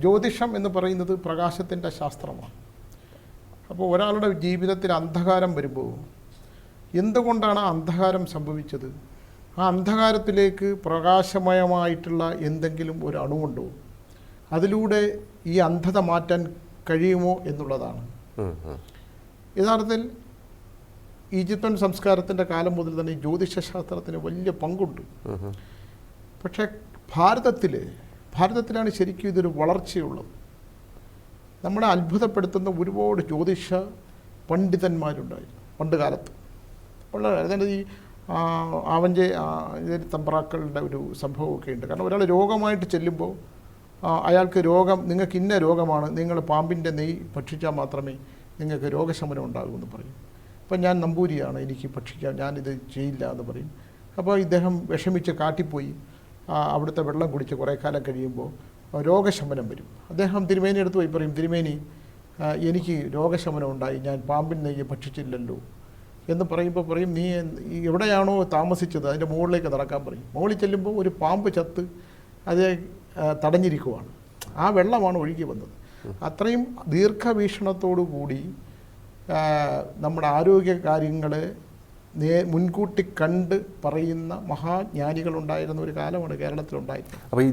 ജ്യോതിഷം എന്ന് പറയുന്നത് പ്രകാശത്തിന്റെ ശാസ്ത്രമാണ്. അപ്പോൾ ഒരാളുടെ ജീവിതത്തിൽ അന്ധകാരം വരുമ്പോൾ എന്തുകൊണ്ടാണ് ആ അന്ധകാരം സംഭവിച്ചത്? ആ അന്ധകാരത്തിലേക്ക് പ്രകാശമയമായിട്ടുള്ള എന്തെങ്കിലും ഒരു അണുവുണ്ടോ? അതിലൂടെ ഈ അന്ധത മാറ്റാൻ കഴിയുമോ എന്നുള്ളതാണ്. യഥാർത്ഥത്തിൽ ഈജിപ്തൻ സംസ്കാരത്തിന്റെ കാലം മുതൽ തന്നെ ജ്യോതിഷശാസ്ത്രത്തിന് വലിയ പങ്കുണ്ട്. പക്ഷേ ഭാരതത്തിൽ ഭാരതത്തിലാണ് ശരിക്കും ഇതൊരു വളർച്ചയുള്ളത്. നമ്മളെ അത്ഭുതപ്പെടുത്തുന്ന ഒരുപാട് ജ്യോതിഷ പണ്ഡിതന്മാരുണ്ടായിരുന്നു പണ്ട് കാലത്ത്. ഉള്ള അതായത് ഈ ആ, ഇതിൽ തമ്പ്രാക്കളുടെ ഒരു സംഭവമൊക്കെ ഉണ്ട്. കാരണം ഒരാൾ രോഗമായിട്ട് ചെല്ലുമ്പോൾ അയാൾക്ക് രോഗം നിങ്ങൾക്ക് ഇന്ന രോഗമാണ് നിങ്ങൾ പാമ്പിന്റെ നെയ് ഭക്ഷിച്ചാൽ മാത്രമേ നിങ്ങൾക്ക് രോഗശമനം ഉണ്ടാകൂ എന്ന് പറയും. അപ്പം ഞാൻ നമ്പൂരിയാണ് എനിക്ക് ഭക്ഷിക്കാം ഞാനിത് ചെയ്യില്ല എന്ന് പറയും. അപ്പോൾ ഇദ്ദേഹം വിഷമിച്ച് കാട്ടിപ്പോയി. അവിടുത്തെ വെള്ളം കുടിച്ച് കുറേ കാലം കഴിയുമ്പോൾ രോഗശമനം വരും. അദ്ദേഹം തിരുമേനി എടുത്ത് പോയി പറയും തിരുമേനി എനിക്ക് രോഗശമനം ഉണ്ടായി ഞാൻ പാമ്പിൻ നെയ്യ് ഭക്ഷിച്ചില്ലല്ലോ. എന്ന് പറയുമ്പോൾ പറയും നീ എവിടെയാണോ താമസിച്ചത്? അതിന്റെ മുകളിലേക്ക് നടക്കാൻ പറയും. മുകളിൽ ചെല്ലുമ്പോൾ ഒരു പാമ്പ് ചത്ത് അത് തടഞ്ഞിരിക്കുവാണ്. ആ വെള്ളമാണ് ഒഴുകി വന്നത്. അത്രയും ദീർഘവീക്ഷണത്തോടു കൂടി നമ്മുടെ ആരോഗ്യ കാര്യങ്ങൾ നേ മുൻകൂട്ടി കണ്ട് പറയുന്ന മഹാജ്ഞാനികളുണ്ടായിരുന്ന ഒരു കാലമാണ് കേരളത്തിലുണ്ടായിരുന്നത്. അപ്പോൾ ഈ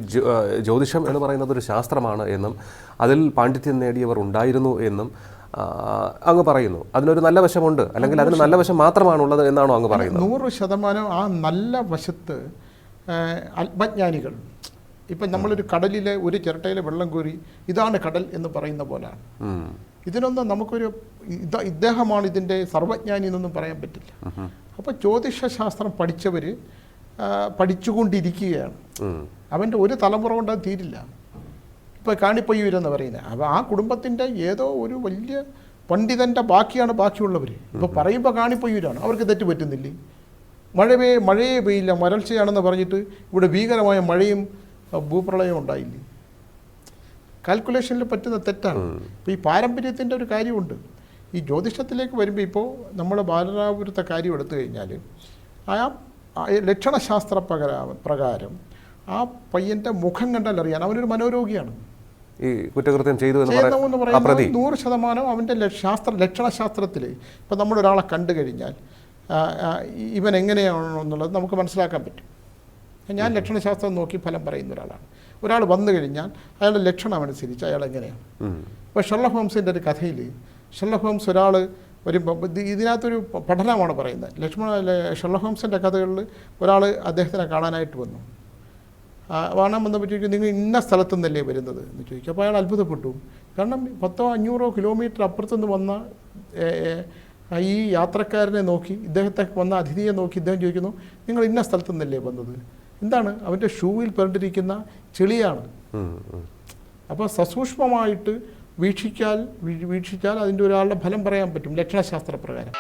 ജ്യോതിഷം എന്ന് പറയുന്നത് ഒരു ശാസ്ത്രമാണ് എന്നും അതിൽ പാണ്ഡിത്യം നേടിയവർ ഉണ്ടായിരുന്നു എന്നും അങ്ങ് പറയുന്നു. അതിനൊരു നല്ല വശമുണ്ട് അല്ലെങ്കിൽ അതിന് നല്ല വശം മാത്രമാണുള്ളത് എന്നാണോ അങ്ങ് പറയുന്നത്? നൂറ് ശതമാനം ആ നല്ല വശത്ത് ആ, ആത്മജ്ഞാനികൾ ഇപ്പം നമ്മളൊരു കടലിലെ ഒരു ചിരട്ടയിലെ വെള്ളം കോരി ഇതാണ് കടൽ എന്ന് പറയുന്ന പോലാണ്. ഉം. ഇതിനൊന്നും നമുക്കൊരു ഇത് ഇദ്ദേഹമാണ് ഇതിന്റെ സർവജ്ഞാനി എന്നൊന്നും പറയാൻ പറ്റില്ല. അപ്പോൾ ജ്യോതിഷശാസ്ത്രം പഠിച്ചവർ പഠിച്ചുകൊണ്ടിരിക്കുകയാണ്. അവന്റെ ഒരു തലമുറ കൊണ്ട് അത് തീരില്ല. ഇപ്പോൾ കാണിപ്പയ്യൂരെന്ന് പറയുന്നത്. അപ്പോൾ ആ കുടുംബത്തിന്റെ ഏതോ ഒരു വലിയ പണ്ഡിതന്റെ ബാക്കിയാണ് ബാക്കിയുള്ളവർ ഇപ്പോൾ പറയുമ്പോൾ കാണിപ്പയ്യൂരാണ്. അവർക്ക് തെറ്റ് പറ്റുന്നില്ലേ? മഴ മഴയെ മഴയേ പെയ്യില്ല. വരൾച്ചയാണെന്ന് പറഞ്ഞിട്ട് ഇവിടെ ഭീകരമായ മഴയും ഭൂപ്രളയവും ഉണ്ടായില്ലേ? കാൽക്കുലേഷനിൽ പറ്റുന്ന തെറ്റാണ്. ഇപ്പോൾ ഈ പാരമ്പര്യത്തിന്റെ ഒരു കാര്യമുണ്ട്. ഈ ജ്യോതിഷത്തിലേക്ക് വരുമ്പോൾ ഇപ്പോൾ നമ്മൾ ബാലരാപുരത്തെ കാര്യം എടുത്തു കഴിഞ്ഞാൽ ആ ലക്ഷണശാസ്ത്ര പ്രകാരം ആ പയ്യന്റെ മുഖം കണ്ടാൽ അറിയാൻ അവനൊരു മനോരോഗിയാണ്. ഈ കുറ്റകൃത്യം ചെയ്തു എന്ന് പറയുന്നത് നൂറ് ശതമാനം അവന്റെ ശാസ്ത്ര ലക്ഷണശാസ്ത്രത്തിൽ ഇപ്പം നമ്മളൊരാളെ കണ്ടു കഴിഞ്ഞാൽ ഇവൻ എങ്ങനെയാണോ എന്നുള്ളത് നമുക്ക് മനസ്സിലാക്കാൻ പറ്റും. ഞാൻ ലക്ഷണശാസ്ത്രം നോക്കി ഫലം പറയുന്ന ഒരാളാണ്. ഒരാൾ വന്നു കഴിഞ്ഞാൽ അയാളുടെ ലക്ഷണം അനുസരിച്ച് അയാൾ എങ്ങനെയാണ്? അപ്പോൾ ഇപ്പോൾ ഷെർലക് ഹോംസിന്റെ ഒരു കഥയിൽ ഷെർലക് ഹോംസ് ഒരാൾ വരുമ്പോൾ ഇത് ഇതിനകത്തൊരു പഠനമാണ് പറയുന്നത്. ലക്ഷ്മണ ഷെർലക് ഹോംസിന്റെ കഥകളിൽ ഒരാൾ അദ്ദേഹത്തിനെ കാണാനായിട്ട് വന്നു. കാണാൻ വന്നപ്പോൾ ചോദിക്കും നിങ്ങൾ ഇന്ന സ്ഥലത്തു നിന്നല്ലേ വരുന്നത് എന്ന് ചോദിക്കും. അപ്പോൾ അയാൾ അത്ഭുതപ്പെട്ടു. കാരണം പത്തോ അഞ്ഞൂറോ കിലോമീറ്റർ അപ്പുറത്തുനിന്ന് വന്ന ഈ യാത്രക്കാരനെ നോക്കി ഇദ്ദേഹത്തെ വന്ന അതിഥിയെ നോക്കി ഇദ്ദേഹം ചോദിക്കുന്നു നിങ്ങൾ ഇന്ന സ്ഥലത്തു നിന്നല്ലേ വന്നത്? എന്താണ്? അവന്റെ ഷൂവിൽ പെരണ്ടിരിക്കുന്ന ചെളിയാണ്. അപ്പോൾ സസൂക്ഷ്മമായിട്ട് വീക്ഷിച്ചാൽ വീക്ഷിച്ചാൽ അതിന്റെ ഒരാളുടെ ഫലം പറയാൻ പറ്റും ലക്ഷണശാസ്ത്ര പ്രകാരം